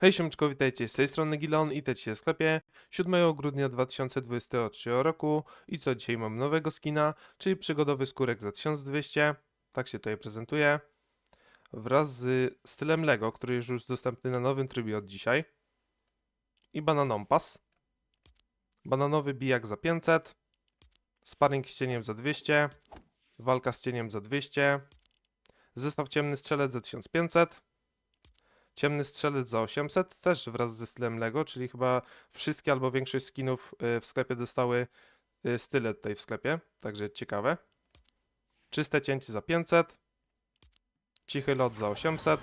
Hej siemczko, witajcie z tej strony Gilon i teď się w sklepie 7 grudnia 2023 roku i co dzisiaj mam nowego skina, czyli przygodowy skórek za 1200, tak się tutaj prezentuje, wraz z stylem Lego, który jest już dostępny na nowym trybie od dzisiaj i Bananompas, bananowy bijak za 500, sparring z cieniem za 200, walka z cieniem za 200, zestaw ciemny strzelec za 1500, Ciemny strzelec za 800, też wraz ze stylem Lego, czyli chyba wszystkie albo większość skinów y, w sklepie dostały y, style tutaj w sklepie, także ciekawe. Czyste cięcie za 500. Cichy lot za 800.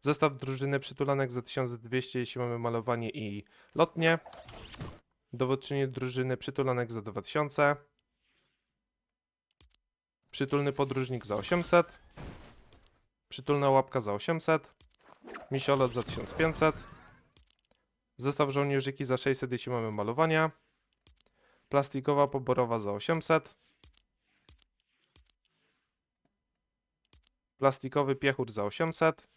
Zestaw drużyny przytulanek za 1200, jeśli mamy malowanie i lotnie. Dowódczyni drużyny przytulanek za 2000. Przytulny podróżnik za 800. Przytulna łapka za 800. Misiolot za 1500. Zestaw żołnierzyki za 600, jeśli mamy malowania. Plastikowa poborowa za 800. Plastikowy piechur za 800.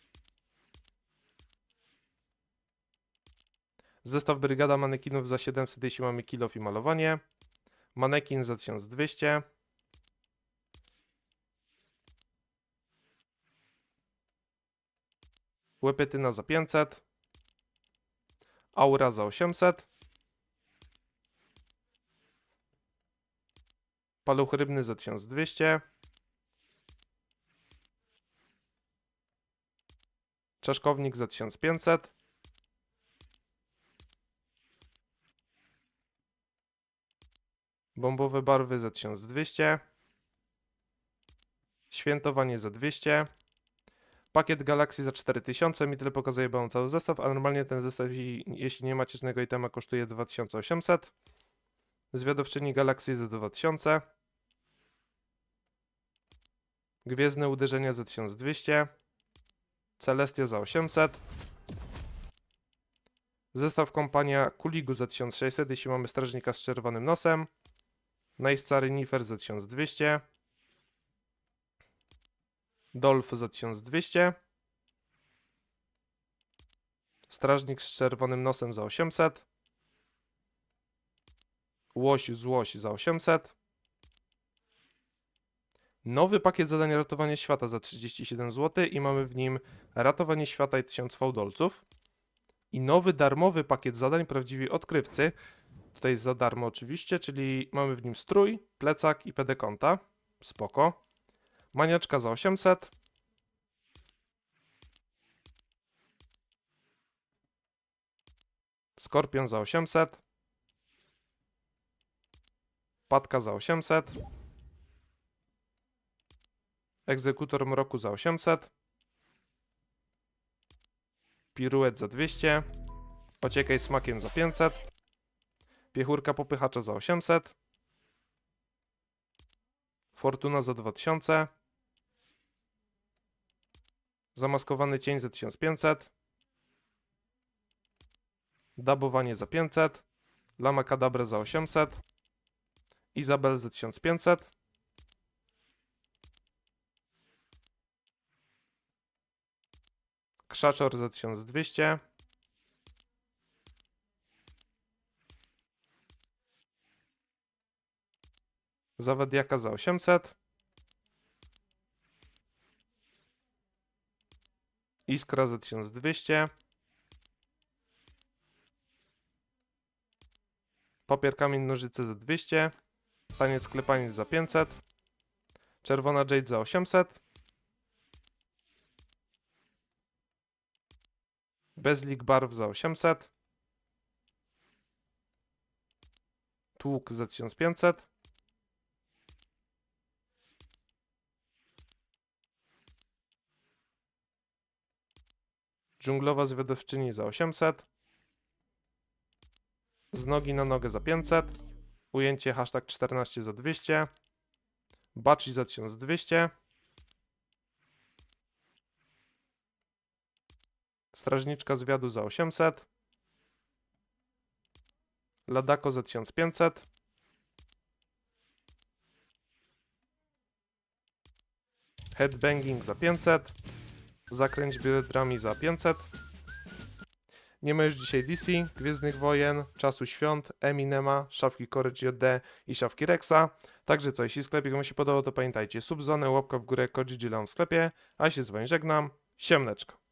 Zestaw brygada manekinów za 700, jeśli mamy kilof i malowanie. Manekin za 1200. Łepetyna za 500. Aura za 800. Paluch rybny za 1200. Czaszkownik za 1500. Bombowe barwy za 1200. Świętowanie za 200. Pakiet Galaxy za 4000, mi tyle pokazuje, bo cały zestaw, a normalnie ten zestaw, jeśli- nie macie żadnego itema, kosztuje 2800. Zwiadowczyni Galaxy za 2000. Gwiezdne uderzenia za 1200. Celestia za 800. Zestaw kompania Kuligu za 1600, jeśli mamy strażnika z czerwonym nosem. Najscary Nifer za 1200. Dolf za 1200. Strażnik z czerwonym nosem za 800. Łoś złoś za 800. Nowy pakiet zadania ratowanie świata za 37 zł i mamy w nim ratowanie świata i 1000 fałdolców. I nowy darmowy pakiet zadań prawdziwi odkrywcy. Tutaj za darmo oczywiście, czyli mamy w nim strój, plecak i pedekonta. Spoko. Maniaczka za 800. Skorpion za 800. Patka za 800. Egzekutor mroku za 800. Piruet za 200. Ociekaj smakiem za 500. Piechurka popychacza za 800. Fortuna za 2000. Zamaskowany cień za 1500. Dabowanie za 500. Lama Kadabra za 800. Izabel za 1500. Krzaczor za 1200. Zawadiaka za 800. Iskra za 1200. Papier, kamień, nożyce za 200. Taniec, klepaniec za 500. Czerwona Jade za 800. Bezlik barw za 800. Tłuk za 1500. Dżunglowa zwiadowczyni za 800. Z nogi na nogę za 500. Ujęcie hashtag 14 za 200. Baci za 1200. Strażniczka zwiadu za 800. Ladako za 1500. Headbanging za 500. Zakręć biodrami za 500. Nie ma już dzisiaj DC, Gwiezdnych Wojen, Czasu Świąt, Eminema, Szafki Courage JD i Szafki Rexa. Także co, jeśli sklepik Wam się podobał, to pamiętajcie, subzonę, łapka w górę, Gileon w sklepie, a się z Wami żegnam, siemneczko.